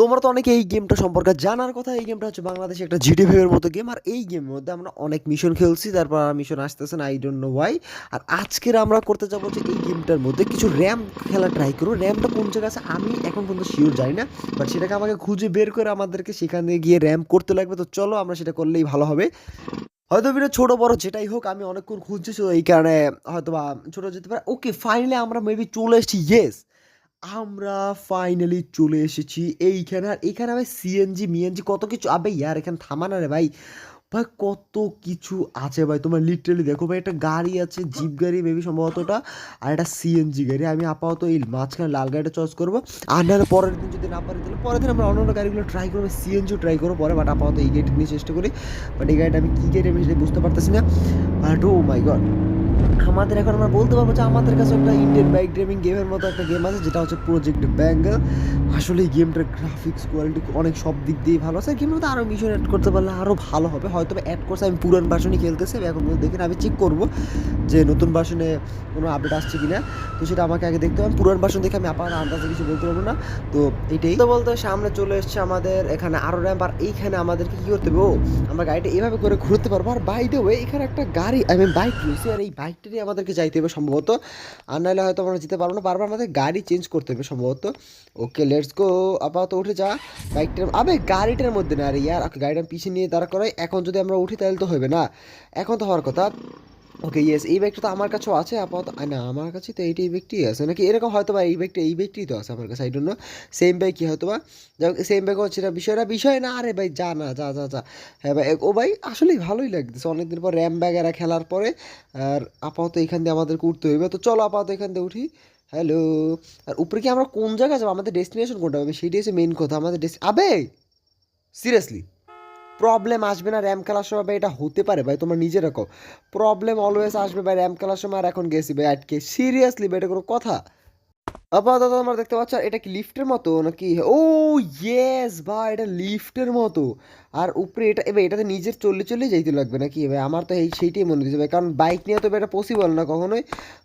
তোমরা তো অনেকে এই গেমটা সম্পর্কে জানার কথা, এই গেমটা হচ্ছে বাংলাদেশে একটা জিটিভি এর মতো গেম আর এই গেমের মধ্যে আমরা অনেক মিশন খেলছি, তারপর মিশন আসতেছে না আই ডোন্ট নো ওয়াই আর আজকের আমরা করতে যাব যে এই গেমটার মধ্যে কিছু র্যাম খেলা ট্রাই করব। র্যামটা কোন জায়গায় আছে আমি এখন পর্যন্ত শিওর জানি না বাট সেটাকে আমাকে খুঁজে বের করে আমাদেরকে সেখানে গিয়ে র্যাম করতে লাগবে। তো চলো আমরা সেটা করলেই ভালো হবে। হয়তো ভিডিও ছোট, বড়, যেটাই হোক, আমি অনেকক্ষণ খুঁজছি এই কারণে হয়তো বা ছোট যেতে পারে। ওকে ফাইনালি আমরা মেবি চলে এসেছি ইয়েস আমরা ফাইনালি চলে এসেছি এইখানে। আর এখানে ভাই সিএনজি মিএনজি কত কিছু আবে ইয়ার, এখানে থামা না রে ভাই। ভাই কত কিছু আছে ভাই, তোমার লিটারালি দেখো ভাই, একটা গাড়ি আছে, জিপ গাড়ি মেবি সম্ভবত ওটা আর একটা সিএনজি গাড়ি। আমি আপাতত এই মাঝখানে লাল গাড়িটা চয়েস করব। আর নাহলে পরের দিন যদি না পারি, তাহলে পরের দিন আমরা অন্য অন্য গাড়িগুলো ট্রাই করব সিএনজিও ট্রাই করব পরে বাট আপাতত এই গাড়িটা নিয়ে চেষ্টা করি। বাট এই গাড়িটা আমি কী গাড়ি আমি সেটা বুঝতে পারতেছি না। বাট ও মাই গড আমাদের এখন আমরা বলতে পারব যে আমাদের কাছে একটা ইন্ডিয়ান বাইক ড্রাইভিং গেমের মতো একটা গেম আছে যেটা হচ্ছে প্রজেক্ট ব্যাঙ্গেল আসলে এই গেমটার গ্রাফিক্স কোয়ালিটি অনেক সব দিক দিয়ে ভালো আছে। গেমের মধ্যে আরও মিশন অ্যাড করতে পারলে আরও ভালো হবে। হয়তো অ্যাড করছে আমি পুরান ভার্সনই খেলতেছি এখন পর্যন্ত দেখি না, আমি চেক করব যে নতুন ভার্সনে কোনো আপডেট আসছে কিনা। তো সেটা আমাকে আগে দেখতে হবে। পুরান ভার্সন দেখে আমি আপাতত আন্দাজে কিছু বলতে পারব না। তো এটাই। তো বলতে সামনে চলে এসছে আমাদের এখানে আরও র্যাম্প আর এইখানে আমাদেরকে কী করতে হবে? ও আমরা গাড়িটা এভাবে করে ঘুরতে পারব। আর বাইরে ওয়ে এখানে একটা গাড়ি আই মিন বাইক রয়েছে আর এই বাইকটা নিয়ে আমাদেরকে যাইতে হবে সম্ভবত। আর নাহলে হয়তো আমরা যেতে পারব না। বারবার আমাদের গাড়ি চেঞ্জ করতে হবে সম্ভবত। ওকে লেটস গো আপাতত উঠে যা। বাইকটার আবে, গাড়িটার মধ্যে না আরে ইয়ার গাড়িটা পিছিয়ে নিয়ে দাঁড়া করাই। এখন যদি আমরা উঠি তাহলে তো হবে না। এখন তো হওয়ার কথা। ওকে ইয়েস এই ব্যাগটা তো আমার কাছেও আছে, আপাতত না, আমার কাছে তো এইটাই ব্যাগটি আছে। নাকি এরকম হয়তো বা এই ব্যাগটা এই ব্যাগটি তো আছে আমার কাছে ডোন্ট নো সেম ব্যাগ কি হয়তো বা যাই হোক সেম ব্যাগ হচ্ছে এটা বিষয়টা বিষয় না, আরে ভাই, যা, না, যা যা যা। হ্যাঁ ভাই, ও ভাই আসলেই ভালোই লাগতেছে, অনেকদিন পর র্যাম ব্যাগ এরা খেলার পরে, আর আপাতত এখান দিয়ে আমাদেরকে উঠতে হইবে। তো চলো আপাতত এখান দিয়ে উঠি। হ্যালো আর উপরে কি আমরা কোন জায়গায় যাব? আমাদের ডেস্টিনেশন কোনটা? হবে সেটাই হচ্ছে মেন কথা, আমাদের ডেস্ট আবে! সিরিয়াসলি প্রবলেম আসবে না র্যাম খেলার সময়, ভাই, এটা হতে পারে, ভাই, তোমার নিজে রাখো প্রবলেম অলওয়েজ আসবে, ভাই, র্যাম খেলার সময়, আর এখন গেছি, ভাই আটকে সিরিয়াসলি ভাই, এটা কোনো কথা? আপাতত তোমরা দেখতে পাচ্ছ, এটা কি লিফটের মতো নাকি? ও ইয়েস ভাই, এটা লিফটের মতো। আর উপরে এটা এবার এটাতে নিজের চললে চলে যাইতে লাগবে নাকি, ভাই? আমার তো এই সেইটাই মনে দিচ্ছে ভাই, কারণ বাইক নিয়ে তো এটা পসিবল না কখনোই।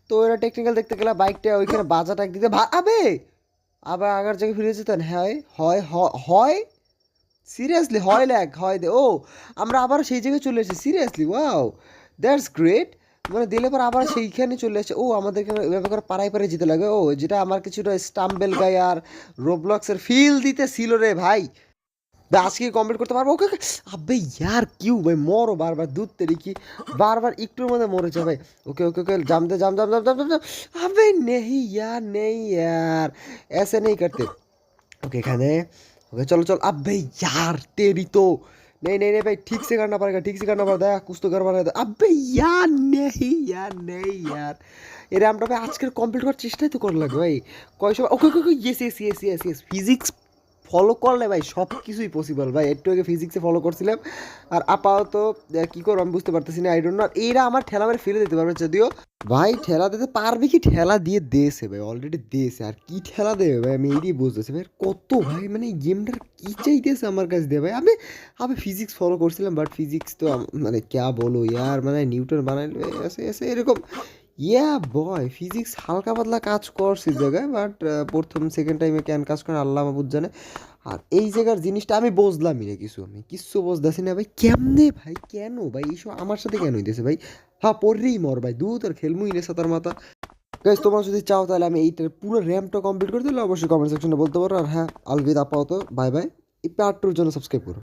তো এটা টেকনিক্যাল দেখতে গেলে বাইকটা ওইখানে বাজাটা একদিকে ভা- আবে! আবার আগার জায়গায় ফিরে যেতেন হ্যাঁ হয় হ- হয় সিরিয়াসলি হয় ল্যাক হয় দে। ও, আমরা আবার সেই জায়গায় চলে এসেছি সিরিয়াসলি ওয়াও দ্যাটস গ্রেট মানে দিলে পর আবার সেইখানে চলে এসেছে ও, আমাদেরকে এভাবে করে পাড়ায় পাড়ায় যেতে লাগে। ও, যেটা আমার কিছুটা স্টাম্বেল গাই আর রোবলক্সের ফিল দিতে ছিল রে ভাই। আজকে কমপ্লিট করতে পারব? ওকে আবে ইয়ার কিউ, ভাই, মরো বারবার, দুধ তেরি কি? বারবার একটুর মধ্যে মরে যাবে। ওকে ওকে ওকে জাম জাম জাম জাম জাম জাম আবে নেই ইয়ার নেই, ইয়ার। এসে নেই করতে। ওকে, এখানে ओके चलो चलो अबे यार तेरी तो नहीं नहीं नहीं भाई ठीक से करना पड़ेगा ठीक से करना पड़ेगा कुछ तो करवाना है अबे यार नहीं यार नहीं यार এর আমরা ভাই আজকের কমপ্লিট করার চেষ্টাই তো করা লাগবে ভাই কয় সময় okay okay yes yes yes yes yes physics follow করলে ভাই সব কিছুই পসিবল ভাই, একটু আগে ফিজিক্সে ফলো করছিলাম। আর আপাতত কি করব আমি বুঝতে পারতেছি না আই ডোন্ট নো এরা আমার ঠেলা মেরে ফেলে দিতে পারবে, যদিও ভাই ঠেলা দিতে পারবে কি? ঠেলা দিয়ে দিয়েছে ভাই অলরেডি দিয়েছে। আর কি ঠেলা দেবে ভাই? আমি এইটাই বুঝতেছি ভাই কত ভাই মানে এই গেমটার কি চাইতেছে আমার কাছে দিয়ে ভাই? আমি আমি ফিজিক্স ফলো করছিলাম বাট ফিজিক্স তো মানে ক্যা বলো, ইয়ার মানে নিউটন বানাইলে এরকম। ইয়া বয় ফিজিক্স হালকা পাতলা কাজ করছি জায়গায় বাট প্রথম সেকেন্ড টাইমে কেন কাজ করে আল্লাহ মাহবুদ জানে। আর এই জায়গার জিনিসটা আমি বুঝলামই না কিছু, আমি কিচ্ছু বুঝতেছি না, ভাই, কেমনে, ভাই, কেন, ভাই এইসব আমার সাথে কেন হইতেছে, ভাই? হ্যাঁ পড়রেই মর, ভাই দু তোর খেলমুই নেশা সাঁতার মাথা। গাইজ তোমরা যদি চাও তাহলে আমি এইটার পুরো র্যামটা কমপ্লিট করে দিলে অবশ্যই কমেন্ট সেকশনে বলতে পারো। আর হ্যাঁ আলবিদ আপাতত বাই বাই এই পার্ট টুর জন্য সাবস্ক্রাইব করো।